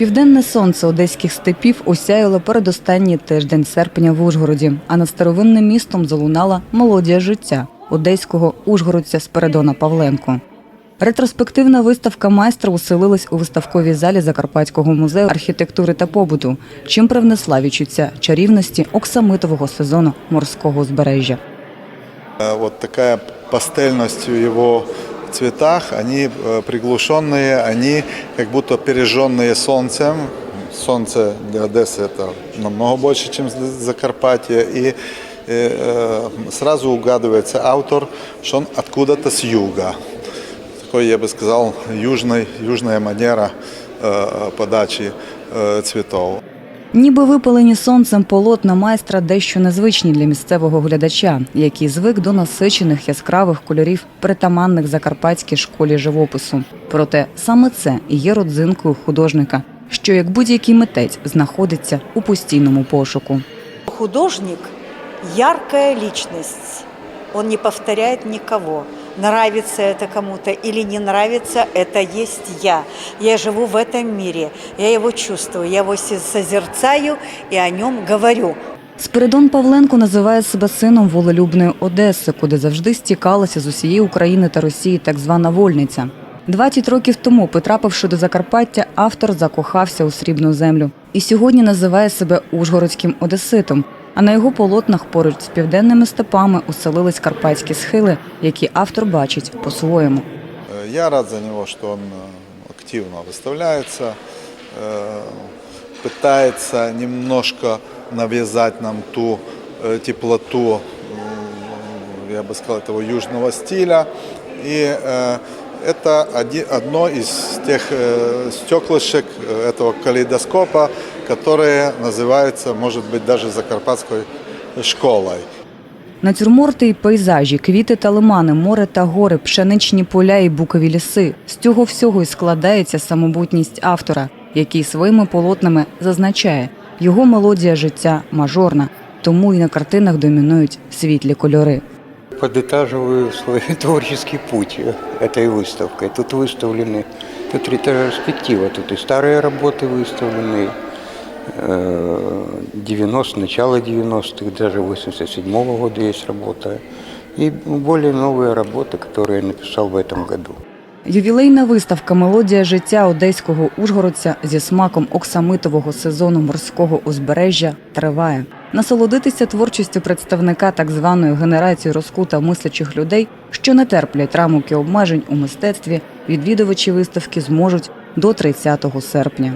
Південне сонце одеських степів осяяло передостанній тиждень серпня в Ужгороді, а над старовинним містом залунала мелодія життя одеського ужгородця Спиридона Павленко. Ретроспективна виставка майстра уселилась у виставковій залі Закарпатського музею архітектури та побуту, чим привнесла відчуття чарівності оксамитового сезону морського узбережжя. Э, Вот такая пастельность его цветах, они э, приглушенные, они как будто пережженные солнцем. Солнце для Одессы это намного больше, чем для Закарпатья. И э, э, сразу угадывается автор, что он откуда-то с юга. Такой, я бы сказал, южный, южная манера э, подачи э, цветов. Ніби випалені сонцем полотна майстра дещо незвичні для місцевого глядача, який звик до насичених яскравих кольорів, притаманних закарпатській школі живопису. Проте саме це і є родзинкою художника, що як будь-який митець знаходиться у постійному пошуку. Художник – яркая личность. Он не повторяет никого Нравится это кому-то или не нравится, это есть я. Я живу в этом мире, я его чувствую, я его се- созерцаю и о нем говорю. Спиридон Павленко називає себе сином волелюбної Одеси, куди завжди стікалася з усієї України та Росії так звана вольниця. 20 років тому, потрапивши до Закарпаття, автор закохався у срібну землю і сьогодні називає себе ужгородським одеситом. А на його полотнах поруч з південними степами уселились карпатські схили, які автор бачить по-своєму. Э, Я рад за него, что он э, активно выставляется, э, пытается немножко навязать нам ту э, теплоту, м, я бы сказал, этого южного стиля. И э, это оди- одно из тех э, стеклышек э, этого калейдоскопа, которые называются, может быть, даже закарпатской школой. Натюрморти і пейзажі, квіти та лимани, море та гори, пшеничні поля і букові ліси. З цього всього і складається самобутність автора, який своїми полотнами зазначає, його мелодія життя мажорна, тому і на картинах домінують світлі кольори. Подытаживаю свой творческий путь этой выставкой. Тут выставлены, тут ретроспектива, тут и старые работы выставлены, э, 90 начало 90-х, даже 87 -го года есть работа. И более новые работы, которые я написал в этом году. Ювілейна виставка Мелодія життя одеського ужгородця зі смаком оксамитового сезону морського узбережжя триває. Насолодитися творчістю представника так званої генерації розкута мислячих людей, що не терплять рамок і обмежень у мистецтві, відвідувачі виставки зможуть до 30 серпня.